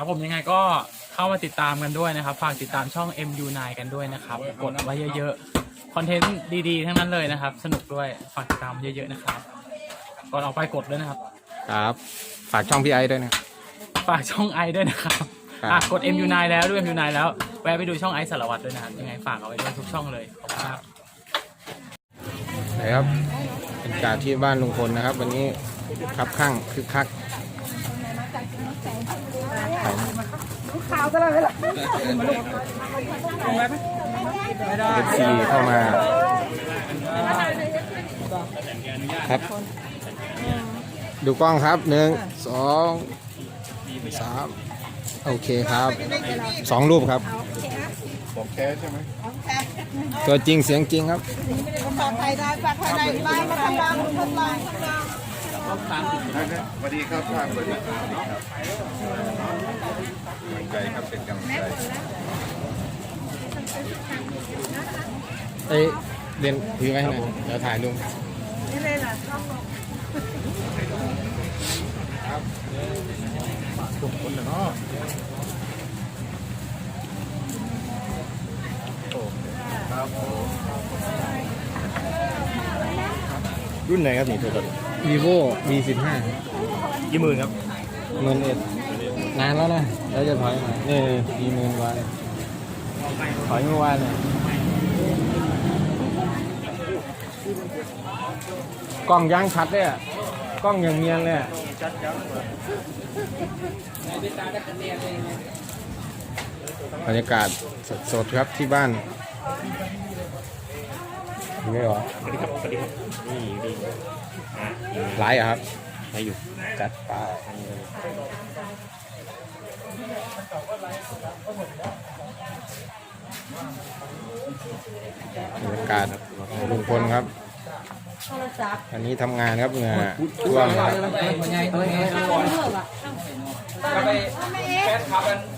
ครับผมยังไงก็เข้ามาติดตามกันด้วยนะครับ ฝากติดตามช่อง MU9 กันด้วยนะครับ กดไว้เยอะๆ คอนเทนต์ดีๆ ทั้งนั้นเลยนะครับ สนุกด้วย ฝากติดตามเยอะๆนะครับ ก่อนออกไปกดด้วยนะครับ ครับ ฝากช่องพี่ไอ้ด้วยนะ ฝากช่องไอด้วยนะครับครับ อะกด MU9 แล้วด้วย MU9 แล้ว แวะไปดูช่องไอสารวัตรด้วยนะครับยังไงฝากเอาไว้ด้วยทุกช่องเลย ขอบคุณครับ นะครับเป็นการที่บ้านลุงพลนะครับ วันนี้คับข้างคึกคัก เอฟซีเข้ามาครับ ดูกล้องครับหนึ่งสองสามโอเคครับสองรูปครับตัวจริงเสียงจริงครับฝากไทยได้ฝากไทยได้ไล่มาทางล่างทางล่าง ทางล่างสวัสดีครับท่านสวัสดีครับกำลังใจครับเป็นกำลังใจเอ้ยเรียนถือไว้ให้หน่อยเดี๋ยวถ่ายลุงนี่เลยล่ะครุ่นไหนครับนี่โทรศัพท์ vivo v 1 5กี่หมื่นครับเงินเอ็ดนานแล้วนะแล้วจะถอยมานี่มีหมื่นวันถอยเมื่อวานเนี่ยกล้องยังชัดเลยอะกล้องอย่างเนียนเลยอะบรรยากาศสดๆครับที่บ้าน มีไหมหรอสวัสดีครับสวัสดีครับนี่ดีอะไลฟ์อะครับใครอยู่จัดไปบรรยากาศของลุงพลครับ อันนี้ทำงานครับเหงื่อท่วมครับสลาส